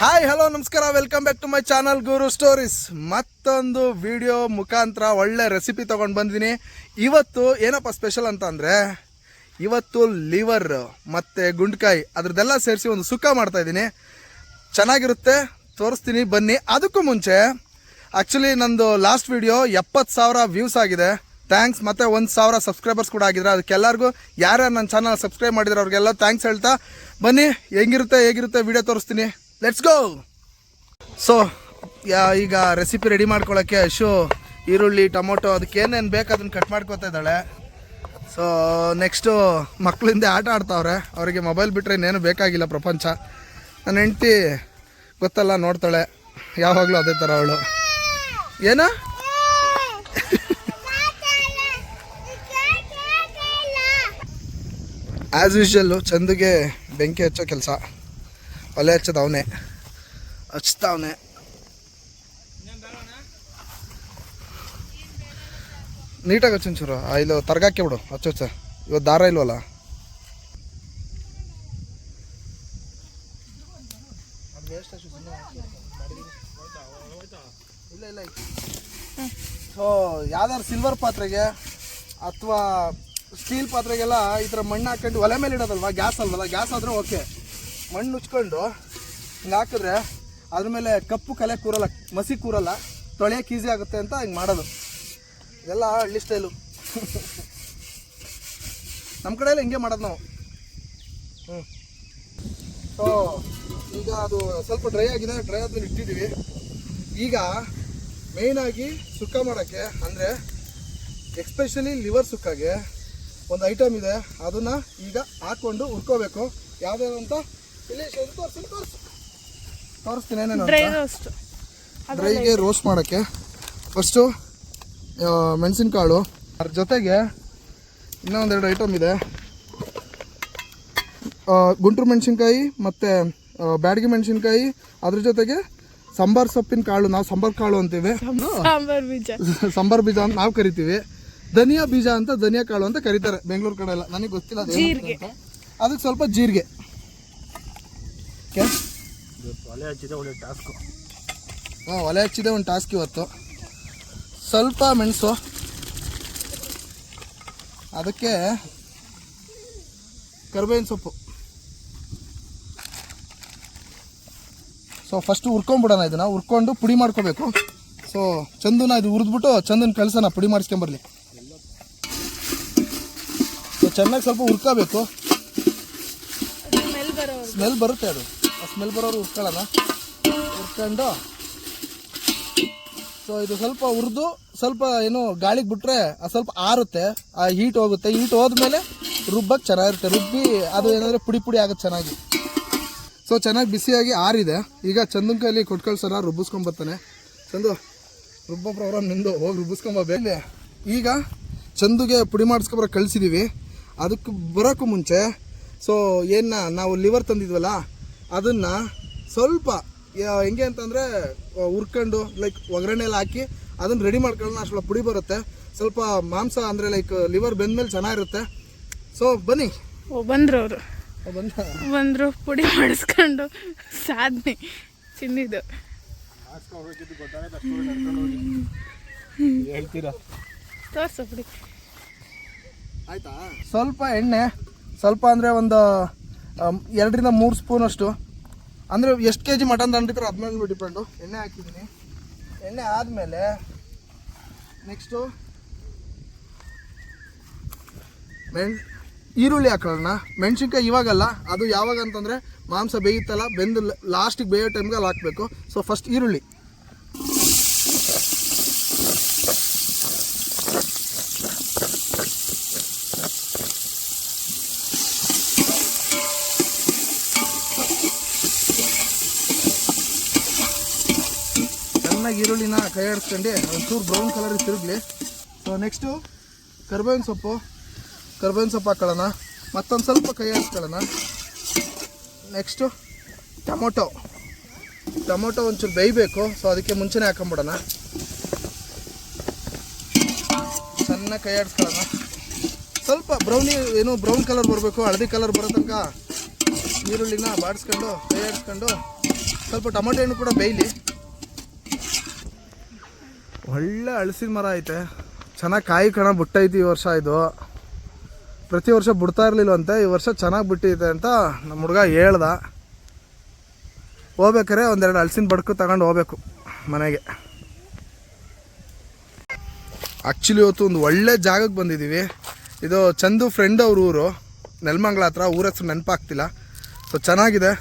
Hi hello ನಮಸ್ಕಾರ. Welcome back to my channel Guru stories ಮತ್ತೊಂದು video ಮುಖಾಂತರ ಒಳ್ಳೆ ರೆಸಿಪಿ ತೊಗೊಂಡು ಬಂದಿದ್ದೀನಿ ಇವತ್ತು ಏನಪ್ಪ ಸ್ಪೆಷಲ್ ಅಂತ ಅಂದರೆ, ಇವತ್ತು ಲಿವರ್ ಮತ್ತು ಗುಂಡ್ಕಾಯಿ ಅದ್ರದ್ದೆಲ್ಲ ಸೇರಿಸಿ ಒಂದು ಸುಕ್ಕ ಮಾಡ್ತಾ ಇದ್ದೀನಿ. ಚೆನ್ನಾಗಿರುತ್ತೆ. ತೋರಿಸ್ತೀನಿ. ಬನ್ನಿ. ಅದಕ್ಕೂ ಮುಂಚೆ ಆ್ಯಕ್ಚುಲಿ ನಂದು ಲಾಸ್ಟ್ ವಿಡಿಯೋ ಎಪ್ಪತ್ತು ಸಾವಿರ ವ್ಯೂಸ್ ಆಗಿದೆ. ಥ್ಯಾಂಕ್ಸ್ ಮತ್ತು ಒಂದು ಸಾವಿರ ಸಬ್ಸ್ಕ್ರೈಬರ್ಸ್ ಕೂಡ ಆಗಿದ್ರೆ ಅದಕ್ಕೆಲ್ಲರಿಗೂ ಯಾರ್ಯಾರು ನನ್ನ ಚಾನಲ್ ಸಬ್ಸ್ಕ್ರೈಬ್ ಮಾಡಿದ್ರೆ ಅವ್ರಿಗೆಲ್ಲ ಥ್ಯಾಂಕ್ಸ್ ಹೇಳ್ತಾ ಬನ್ನಿ. ಹೆಂಗಿರುತ್ತೆ, ಹೇಗಿರುತ್ತೆ? ವಿಡಿಯೋ ತೋರಿಸ್ತೀನಿ. ಲೆಟ್ಸ್ ಗೋ ಸೊ ಯಾ, ಈಗ ರೆಸಿಪಿ ರೆಡಿ ಮಾಡ್ಕೊಳ್ಳೋಕ್ಕೆ ಅಶು ಈರುಳ್ಳಿ, ಟೊಮೊಟೊ, ಅದಕ್ಕೆ ಏನೇನು ಬೇಕು ಅದನ್ನು ಕಟ್ ಮಾಡ್ಕೊತಾ ಇದ್ದಾಳೆ. ಸೊ ನೆಕ್ಸ್ಟು ಮಕ್ಕಳಿಂದ ಆಟ ಆಡ್ತಾವ್ರೆ. ಅವರಿಗೆ ಮೊಬೈಲ್ ಬಿಟ್ಟರೆ ಇನ್ನೇನು ಬೇಕಾಗಿಲ್ಲ ಪ್ರಪಂಚ. ನನ್ನ ಹೆಂಡ್ತಿ ಗೊತ್ತಲ್ಲ, ನೋಡ್ತಾಳೆ. ಯಾವಾಗಲೂ ಅದೇ ಥರ ಅವಳು. ಏನು? ಆ್ಯಸ್ ಯೂಶಲ್ಲು ಚಂದಗೆ ಬೆಂಕಿ ಹಚ್ಚೋ ಕೆಲಸ. ಒಲೆ ಹಚ್ಚೋದು ಅವನೇ. ಹಚ್ತಾವನೆ ನೀಟಾಗಿ ಹಚ್ಚೊಂಚೂರು ಇಲ್ಲಿ ತರ್ಗಾಕಿ ಬಿಡು. ಹಚ್ಚ ಹಚ್ಚ. ಇವತ್ತು ದಾರ ಇಲ್ವಲ್ಲ? ಸೊ ಯಾವ್ದಾದ್ರು ಸಿಲ್ವರ್ ಪಾತ್ರೆಗೆ ಅಥವಾ ಸ್ಟೀಲ್ ಪಾತ್ರೆಗೆಲ್ಲ ಈ ಥರ ಮಣ್ಣು ಹಾಕೊಂಡು ಒಲೆ ಮೇಲೆ ಇಡೋದಲ್ವಾ? ಗ್ಯಾಸ್ ಅಲ್ವಲ್ಲ? ಗ್ಯಾಸ್ ಆದರೆ ಓಕೆ ಮಣ್ಣು ಉಚ್ಕೊಂಡು ಹಿಂಗೆ ಹಾಕಿದ್ರೆ ಅದ್ರ ಮೇಲೆ ಕಪ್ಪು ಕಲೆ ಕೂರಲ್ಲ, ಮಸಿ ಕೂರಲ್ಲ ತೊಳೆಯೋಕೆ ಈಸಿ ಆಗುತ್ತೆ ಅಂತ ಹಿಂಗೆ ಮಾಡೋದು. ಇದೆಲ್ಲ ಹಳ್ಳಿ ಸ್ಟೈಲು ನಮ್ಮ ಕಡೆಯಲ್ಲಿ ಹಿಂಗೆ ಮಾಡೋದು ನಾವು. ಹ್ಞೂ ಈಗ ಅದು ಸ್ವಲ್ಪ ಡ್ರೈ ಆಗಿದೆ ಡ್ರೈ ಆದ್ಮೇಲೆ ಇಟ್ಟಿದ್ದೀವಿ. ಈಗ ಮೇಯ್ನಾಗಿ ಸುಕ್ಕ ಮಾಡೋಕ್ಕೆ ಅಂದರೆ ಎಕ್ಸ್ಪೆಷಲಿ ಲಿವರ್ ಸುಕ್ಕಾಗೆ ಒಂದು ಐಟಮ್ ಇದೆ. ಅದನ್ನು ಈಗ ಹಾಕ್ಕೊಂಡು ಹುರ್ಕೋಬೇಕು. ಯಾವುದ್ಯಾವ್ದು ಅಂತ? ತೋರಿಸ್ತೀನಿ ಏನೇನು ಡ್ರೈ ರೋಸ್ಟ್ ಡ್ರೈಗೆ ರೋಸ್ಟ್ ಮಾಡೋಕ್ಕೆ. ಫಸ್ಟು ಮೆಣಸಿನ್ಕಾಳು. ಅದ್ರ ಜೊತೆಗೆ ಇನ್ನೊಂದೆರಡು ಐಟಮ್ ಇದೆ. ಗುಂಟ್ರು ಗುಂಟೂರು ಮೆಣಸಿನ್ಕಾಯಿ ಮತ್ತು ಬ್ಯಾಡಗಿ ಮೆಣಸಿನ್ಕಾಯಿ. ಅದ್ರ ಜೊತೆಗೆ ಸಾಂಬಾರ್ ಸೊಪ್ಪಿನ ಕಾಳು. ನಾವು ಸಾಂಬಾರ್ ಕಾಳು ಅಂತೀವಿ. ಸಾಂಬಾರ್ ಬೀಜ. ಸಾಂಬಾರ್ ಬೀಜ ಅಂತ ನಾವು ಕರಿತೀವಿ. ಧನಿಯಾ ಬೀಜ ಅಂತ ಧನಿಯಾ ಕಾಳು ಅಂತ ಕರೀತಾರೆ. ಬೆಂಗಳೂರು ಕಡೆ ಎಲ್ಲ. ನನಗೆ ಗೊತ್ತಿಲ್ಲ ಅದಕ್ಕೆ ಸ್ವಲ್ಪ ಜೀರಿಗೆ. ಅಂತ. ಒಲೆ ಹಚ್ಚಿದೆ ಒಳ್ಳೆ ಟಾಸ್ಕು. ಹಾಂ ಒಲೆ ಹಚ್ಚಿದೆ ಒಂದು ಟಾಸ್ಕ್ ಇವತ್ತು. ಸ್ವಲ್ಪ ಮೆಣಸು. ಅದಕ್ಕೆ ಕರಿಬೇವಿನ ಸೊಪ್ಪು. ಸೊ ಫಸ್ಟ್ ಹುರ್ಕೊಂಬಿಡೋಣ ಇದನ್ನ. ಹುರ್ಕೊಂಡು ಪುಡಿ ಮಾಡ್ಕೋಬೇಕು. ಸೊ ಚಂದನ ಇದು ಹುರಿದ್ಬಿಟ್ಟು ಚಂದನ ಕಳ್ಸೋಣ ಪುಡಿ ಮಾಡಿಸ್ಕೊಂಬರ್ಲಿ ಸೊ ಚೆನ್ನಾಗಿ ಸ್ವಲ್ಪ ಹುರ್ಕೋಬೇಕು. ಸ್ಮೆಲ್ ಬರುತ್ತೆ ಅದು. ಆ ಸ್ಮೆಲ್ ಬರೋರು ಹುರ್ಕೊಳ್ಳೋಣ ಹುರ್ಕೊಂಡು ಸೊ ಇದು ಸ್ವಲ್ಪ ಹುರಿದು, ಸ್ವಲ್ಪ ಏನು ಗಾಳಿಗೆ ಬಿಟ್ಟರೆ ಸ್ವಲ್ಪ ಆರುತ್ತೆ, ಆ ಹೀಟ್ ಹೋಗುತ್ತೆ. ಹೀಟ್ ಹೋದ್ಮೇಲೆ ರುಬ್ಬಕ್ಕೆ ಚೆನ್ನಾಗಿರುತ್ತೆ. ರುಬ್ಬಿ ಅದು ಏನಂದರೆ ಪುಡಿ ಪುಡಿ ಆಗುತ್ತೆ ಚೆನ್ನಾಗಿ. ಸೊ ಚೆನ್ನಾಗಿ ಬಿಸಿಯಾಗಿ ಆರಿದೆ. ಈಗ ಚಂದನ್ ಕೈಲಿ ಕೊಟ್ಟು ಕಳ್ಸೋಣ ರುಬ್ಬಿಸ್ಕೊಂಬರ್ತಾನೆ ಚಂದು, ರುಬ್ಬ ಪ್ರೋಗ್ರಾಮ್ ನಿಂದು. ಹೋಗಿ ರುಬ್ಬಿಸ್ಕೊಂಬಬೇಕು ಈಗ ಚಂದುಗೆ ಪುಡಿ ಮಾಡಿಸ್ಕೊಬರ ಕಳಿಸಿದ್ದೀವಿ ಅದಕ್ಕೆ ಬರೋಕ್ಕೂ ಮುಂಚೆ ಸೊ ಏನು ನಾವು ಲಿವರ್ ತಂದಿದ್ವಲ್ಲ ಅದನ್ನು ಸ್ವಲ್ಪ ಹೆಂಗೆ ಅಂತಂದರೆ ಹುರ್ಕೊಂಡು ಲೈಕ್ ಒಗ್ಗರಣೆಲ್ಲ ಹಾಕಿ ಅದನ್ನು ರೆಡಿ ಮಾಡ್ಕೊಳ್ಳೋಣ ಅಷ್ಟೊಳ ಪುಡಿ ಬರುತ್ತೆ. ಸ್ವಲ್ಪ ಮಾಂಸ ಅಂದರೆ ಲೈಕ್ ಲಿವರ್ ಬೆಂದ್ಮೇಲೆ ಚೆನ್ನಾಗಿರುತ್ತೆ. ಸೊ ಬನ್ನಿ. ಓ ಬಂದರು ಅವರು. ಬಂದರು? ಬಂದ್ರು ಪುಡಿ ಮಾಡಿಸ್ಕೊಂಡು ಸಾಧನೆ ತಿಂದಿದ್ದು. ತೋರ್ಸು ಪುಡಿ. ಆಯ್ತಾ? ಸ್ವಲ್ಪ ಎಣ್ಣೆ ಸ್ವಲ್ಪ ಅಂದರೆ ಒಂದು ಎರಡರಿಂದ ಮೂರು ಸ್ಪೂನಷ್ಟು ಅಂದರೆ ಎಷ್ಟು ಕೆ ಜಿ ಮಟನ್ ತಂದಿರ್ತಾರೆ ಅದ್ಮೇಲೆ ಡಿಪೆಂಡು ಎಣ್ಣೆ ಹಾಕಿದ್ದೀನಿ. ಎಣ್ಣೆ ಆದಮೇಲೆ ನೆಕ್ಸ್ಟು ಮೆಣ್, ಈರುಳ್ಳಿ ಹಾಕೊಳ್ಳೋಣ. ಮೆಣಸಿನ್ಕಾಯಿ ಇವಾಗಲ್ಲ, ಅದು ಯಾವಾಗ ಅಂತಂದರೆ ಮಾಂಸ ಬೇಯುತ್ತಲ್ಲ, ಬೆಂದು ಲಾಸ್ಟಿಗೆ ಬೇಯೋ ಟೈಮ್ಗೆ ಅಲ್ಲಿ ಹಾಕಬೇಕು. ಸೊ ಫಸ್ಟ್ ಈರುಳ್ಳಿ ಚೆನ್ನಾಗಿ ಈರುಳ್ಳಿನ ಕೈ ಆಡಿಸ್ಕೊಂಡು ಒಂಚೂರು ಬ್ರೌನ್ ಕಲರ್ ತಿರುಗಲಿ. ಸೊ ನೆಕ್ಸ್ಟು ಕರ್ಬೇವಿನ ಸೊಪ್ಪು. ಕರ್ಬೇವಿನ ಸೊಪ್ಪು ಹಾಕೊಳ್ಳೋಣ. ಮತ್ತೊಂದು ಸ್ವಲ್ಪ ಕೈ ಆಡಿಸ್ಕೊಳ್ಳೋಣ ನೆಕ್ಸ್ಟು ಟೊಮೊಟೊ. ಟೊಮೊಟೊ ಒಂಚೂರು ಬೇಯಬೇಕು. ಸೊ ಅದಕ್ಕೆ ಮುಂಚೆನೇ ಹಾಕೊಂಬಿಡೋಣ. ಚೆನ್ನಾಗಿ ಕೈ ಆಡಿಸ್ಕೊಳ್ಳೋಣ ಸ್ವಲ್ಪ ಬ್ರೌನಿ ಏನು ಬ್ರೌನ್ ಕಲರ್ ಬರಬೇಕು, ಹಳದಿ ಕಲರ್ ಬರೋ ತನಕ ಈರುಳ್ಳಿನ ಬಾಡಿಸ್ಕೊಂಡು ಕೈ ಆಡಿಸ್ಕೊಂಡು ಸ್ವಲ್ಪ ಟೊಮೊಟೊ ಹಣ್ಣು ಕೂಡ ಬೇಯಲಿ. ಒಳ್ಳೆ ಅಳಸಿದ ಮರ ಐತೆ. ಚೆನ್ನಾಗಿ ಕಾಯಿ ಕಣ ಬಿಟ್ಟೈತಿ ಈ ವರ್ಷ ಇದು. ಪ್ರತಿ ವರ್ಷ ಬಿಡ್ತಾ ಅಂತ ಈ ವರ್ಷ ಚೆನ್ನಾಗಿ ಬಿಟ್ಟಿದೆ ಅಂತ ನಮ್ಮ ಹುಡುಗ ಹೇಳ್ದ. ಹೋಗ್ಬೇಕಾರೆ ಒಂದೆರಡು ಹಲಸಿನ ಬಡ್ಕು ತಗೊಂಡು ಹೋಗ್ಬೇಕು ಮನೆಗೆ. ಆ್ಯಕ್ಚುಲಿ ಇವತ್ತು ಒಂದು ಒಳ್ಳೆ ಜಾಗಕ್ಕೆ ಬಂದಿದ್ದೀವಿ ಇದು ಚಂದು ಫ್ರೆಂಡ್ ಅವ್ರ ಊರು. ನೆಲಮಂಗ್ಲ ಹತ್ರ, ಊರ ಹೆಸರು ನೆನಪಾಗ್ತಿಲ್ಲ. ಸೊ ಚೆನ್ನಾಗಿದೆ.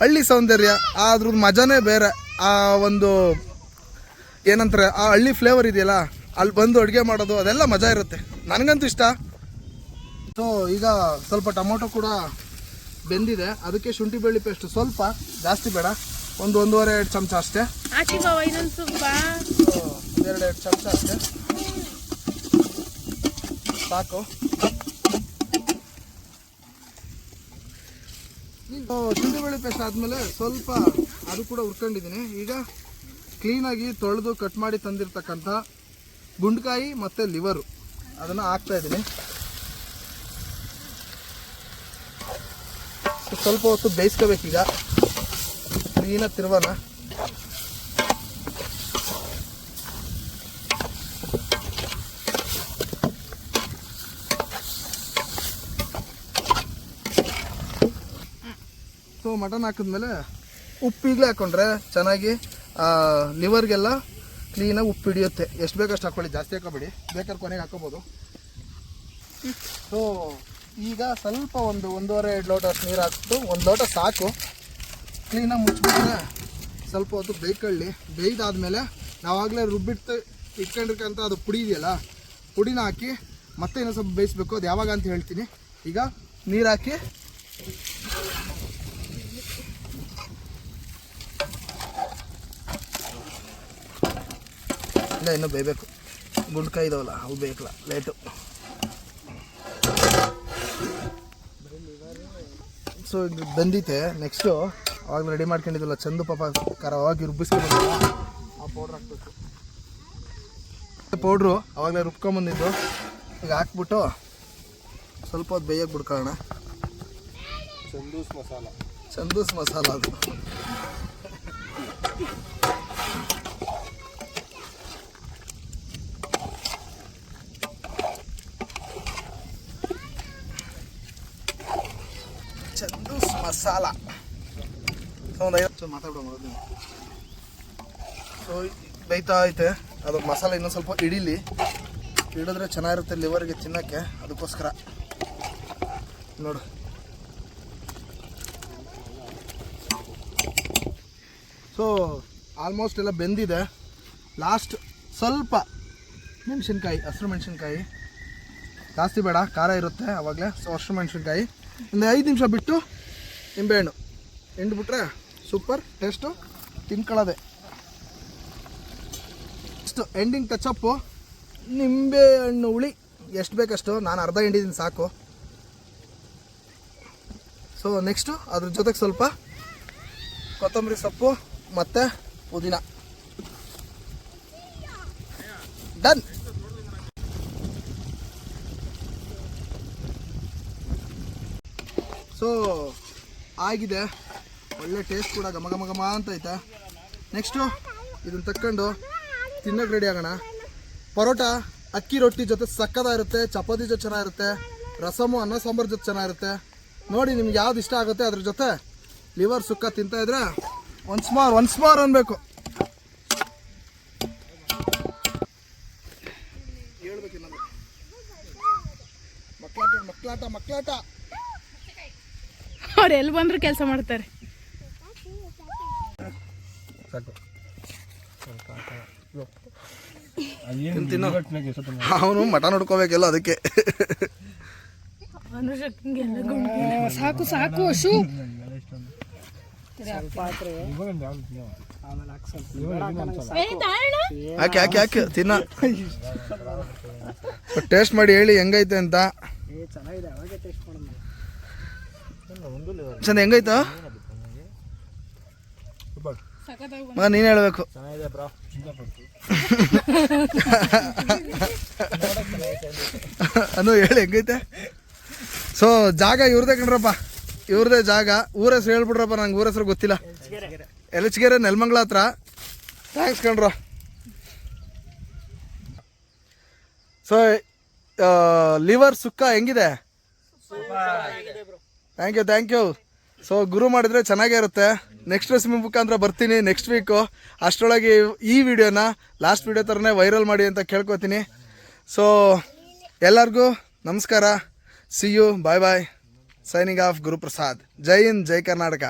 ಹಳ್ಳಿ ಸೌಂದರ್ಯ ಅದ್ರದ್ದು ಮಜಾನೇ ಬೇರೆ. ಆ ಒಂದು ಏನಂತಾರೆ ಆ ಹಳ್ಳಿ ಫ್ಲೇವರ್ ಇದೆಯಲ್ಲ ಅಲ್ಲಿ ಬಂದು ಅಡುಗೆ ಮಾಡೋದು ಅದೆಲ್ಲ ಮಜಾ ಇರುತ್ತೆ. ನನಗಂತೂ ಇಷ್ಟ. ಸೊ ಈಗ ಸ್ವಲ್ಪ ಟೊಮೊಟೊ ಕೂಡ ಬೆಂದಿದೆ. ಅದಕ್ಕೆ ಶುಂಠಿ ಬೆಳ್ಳಿ ಪೇಸ್ಟ್ ಸ್ವಲ್ಪ ಜಾಸ್ತಿ ಬೇಡ. ಒಂದು ಒಂದೂವರೆ ಎರಡು ಚಮಚ ಅಷ್ಟೇ. ಎರಡು ಎರಡು ಚಮಚ ಅಷ್ಟೇ. ಸಾಕು. ಶುಂಠಿ ಬೆಳ್ಳಿ ಪೇಸ್ಟ್ ಆದಮೇಲೆ ಸ್ವಲ್ಪ ಅದು ಕೂಡ ಹುರ್ಕೊಂಡಿದ್ದೀನಿ. ಈಗ ಕ್ಲೀನಾಗಿ ತೊಳೆದು ಕಟ್ ಮಾಡಿ ತಂದಿರ್ತಕ್ಕಂಥ ಗುಂಡ್ಕಾಯಿ ಮತ್ತು ಲಿವರು ಅದನ್ನು ಹಾಕ್ತಾ ಇದ್ದೀನಿ. ಸ್ವಲ್ಪ ಹೊತ್ತು ಬೇಯಿಸ್ಕೋಬೇಕೀಗ ಕ್ಲೀನಾಗಿ ತಿರುವನ. ಸೊ ಮಟನ್ ಹಾಕಿದ್ಮೇಲೆ ಉಪ್ಪು ಈಗಲೇ ಹಾಕೊಂಡ್ರೆ ಚೆನ್ನಾಗಿ ಲಿವರ್ಗೆಲ್ಲ ಕ್ಲೀನಾಗಿ ಉಪ್ಪು ಹಿಡಿಯುತ್ತೆ. ಎಷ್ಟು ಬೇಕಷ್ಟು ಹಾಕ್ಕೊಳ್ಳಿ ಜಾಸ್ತಿ ಹಾಕೋಬೇಡಿ. ಬೇಕಾದ್ರೆ ಕೊನೆಗೆ ಹಾಕೋಬೋದು. ಸೊ ಈಗ ಸ್ವಲ್ಪ ಒಂದು ಒಂದೂವರೆ, ಎರಡು ಲೋಟ ಅಷ್ಟು ನೀರು ಹಾಕ್ಬಿಟ್ಟು, ಒಂದು ಲೋಟ ಸಾಕು. ಕ್ಲೀನಾಗಿ ಮುಚ್ಚಿಬಿಟ್ರೆ ಸ್ವಲ್ಪ ಹೊತ್ತು ಬೇಯ್ಕೊಳ್ಳಿ ಬೇಯ್ದಾದಮೇಲೆ ನಾವಾಗಲೇ ರುಬ್ಬಿಟ್ಟು ಇಟ್ಕೊಂಡಿರ್ಕಂತ ಅದು ಪುಡಿ ಇದೆಯಲ್ಲ, ಪುಡಿನ ಹಾಕಿ ಮತ್ತೆ ಇನ್ನೊಂದು ಸ್ವಲ್ಪ ಬೇಯಿಸ್ಬೇಕು. ಅದು ಯಾವಾಗ ಅಂತ ಹೇಳ್ತೀನಿ. ಈಗ ನೀರು ಹಾಕಿ ಇಲ್ಲ ಇನ್ನೂ ಬೇಯಬೇಕು. ಗುಂಡ್ಕಾಯಿ ಇದಾವಲ್ಲ ಅವು ಬೇಕಲ್ಲ ಲೇಟು. ಸೊ ಇದು ಬಂದಿತ್ತೆ ನೆಕ್ಸ್ಟು ಅವಾಗ ರೆಡಿ ಮಾಡ್ಕೊಂಡಿದ್ದಲ್ಲ ಚಂದು ಪಾಪ ಖಾರ ಅವಾಗ ರುಬ್ಬಿಸ್ಕೊಂಡು ಆ ಪೌಡ್ರ್ ಹಾಕ್ಬೇಕು. ಪೌಡ್ರು ಅವಾಗಲೇ ರುಬ್ಕೊಂಬಂದಿದ್ದು ಈಗ ಹಾಕ್ಬಿಟ್ಟು ಸ್ವಲ್ಪ ಹೊತ್ತು ಬೇಯಕ್ಕೆ ಬಿಡ್ಕೊಳ್ಳೋಣ. ಚಂದೂಸ್ ಮಸಾಲ. ಚಂದೂಸ್ ಮಸಾಲ ಅದು ಚಂದೂಸ್ ಮಸಾಲ. ಸೊ ಒಂದು ಐವತ್ತು ಮಾತಾಡೋದು ಸೊ ಬೇಯ್ತಾ ಐತೆ ಅದು ಮಸಾಲ ಇನ್ನೊಂದು ಸ್ವಲ್ಪ ಹಿಡೀಲಿ. ಹಿಡಿದ್ರೆ ಚೆನ್ನಾಗಿರುತ್ತೆ ಲಿವರ್ಗೆ ತಿನ್ನೋಕ್ಕೆ. ಅದಕ್ಕೋಸ್ಕರ. ನೋಡು. ಸೊ ಆಲ್ಮೋಸ್ಟ್ ಎಲ್ಲ ಬೆಂದಿದೆ. ಲಾಸ್ಟ್ ಸ್ವಲ್ಪ ಮೆಣಸಿನ್ಕಾಯಿ ಹಸಿರು ಮೆಣಸಿನ್ಕಾಯಿ. ಜಾಸ್ತಿ ಬೇಡ ಖಾರ ಇರುತ್ತೆ ಆವಾಗಲೇ ಸೊ ಹಸಿರು ಮೆಣಸಿನ್ಕಾಯಿ. ಒಂದು ಐದು ನಿಮಿಷ ಬಿಟ್ಟು ನಿಂಬೆಹಣ್ಣು. ಹಿಂಡ್ಬಿಟ್ರೆ ಸೂಪರ್, ಟೇಸ್ಟು ತಿನ್ಕೊಳ್ಳೋದೆ ಇಷ್ಟು ಎಂಡಿಂಗ್ ಟಚಪ್ಪು ನಿಂಬೆಹಣ್ಣು ಹುಳಿ. ಎಷ್ಟು ಬೇಕಷ್ಟು? ನಾನು ಅರ್ಧ ಹಿಂಡಿದ್ದೀನಿ ಸಾಕು. ಸೊ ನೆಕ್ಸ್ಟು ಅದ್ರ ಜೊತೆಗೆ ಸ್ವಲ್ಪ ಕೊತ್ತಂಬರಿ ಸೊಪ್ಪು ಮತ್ತು ಪುದೀನ. ಡನ್ ಸೊ ಆಗಿದೆ. ಒಳ್ಳೆ ಟೇಸ್ಟ್ ಕೂಡ, ಘಮ ಘಮ ಘಮ ಅಂತ ಐತೆ. ನೆಕ್ಸ್ಟು ಇದನ್ನು ತಕ್ಕೊಂಡು ತಿನ್ನೋಕೆ ರೆಡಿ ಆಗೋಣ. ಪರೋಟ, ಅಕ್ಕಿ ರೊಟ್ಟಿ ಜೊತೆ ಸಕ್ಕದಾಗಿರುತ್ತೆ ಚಪಾತಿ ಜೊತೆ ಚೆನ್ನಾಗಿರುತ್ತೆ, ರಸಮು, ಅನ್ನ ಸಾಂಬಾರು ಜೊತೆ ಚೆನ್ನಾಗಿರುತ್ತೆ. ನೋಡಿ ನಿಮ್ಗೆ ಯಾವ್ದು ಇಷ್ಟ ಆಗುತ್ತೆ ಅದ್ರ ಜೊತೆ ಲಿವರ್ ಸುಕ್ಕ ತಿಂತಾ ಇದ್ರೆ ಒನ್ಸ್ ಮಾರ್ ಒನ್ಸ್ ಮಾರ್ ಅನ್ಬೇಕು. ಅವ್ರು ಎಲ್ಲಿ ಬಂದ್ರು ಕೆಲಸ ಮಾಡ್ತಾರೆ. ಅವನು ಮಠ ನೋಡ್ಕೋಬೇಕೆಲ್ಲ ಅದಕ್ಕೆ. ಸಾಕು ಸಾಕು ಶೂ ಯಾಕೆ ಯಾಕೆ ಯಾಕೆ? ತಿನ್ನ. ಟೇಸ್ಟ್ ಮಾಡಿ ಹೇಳಿ ಹೆಂಗೈತೆ ಅಂತ. ಚಂದ, ಹೆಂಗೈತ? ಮಗ, ನೀನು ಹೇಳ್ಬೇಕು. ಅನು, ಹೇಳಿ, ಹೆಂಗೈತೆ? ಸೊ ಜಾಗ ಇವ್ರದೇ ಕಣ್ರಪ್ಪ. ಇವ್ರದೇ ಜಾಗ. ಊರ ಹೆಸರು ಹೇಳ್ಬಿಡ್ರಪ್ಪ ನಂಗೆ ಊರ ಹೆಸರು ಗೊತ್ತಿಲ್ಲ. ಎಲಚಗೆರೆ, ನೆಲಮಂಗ್ಲ ಹತ್ರ. ಥ್ಯಾಂಕ್ಸ್ ಕಣ್ರ. ಸೊ ಲಿವರ್ ಸುಕ್ಕ ಹೆಂಗಿದೆ? Thank you thank you so ಗುರು ಮಾಡಿದ್ರೆ ಚೆನ್ನಾಗೇ ಇರುತ್ತೆ. ನೆಕ್ಸ್ಟ್ ರೆಸಿಪಿ ಮುಖಾಂತರ ಬರ್ತೀನಿ ನೆಕ್ಸ್ಟ್ ವೀಕು ಅಷ್ಟರೊಳಗೆ ಈ ವಿಡಿಯೋನ ಲಾಸ್ಟ್ ವಿಡಿಯೋ ಥರನೇ ವೈರಲ್ ಮಾಡಿ ಅಂತ ಕೇಳ್ಕೊತೀನಿ. ಸೊ ಎಲ್ಲರಿಗೂ ನಮಸ್ಕಾರ. See you bye bye signing off Guruprasad ಜೈ ಹಿಂದ್ ಜೈ ಕರ್ನಾಟಕ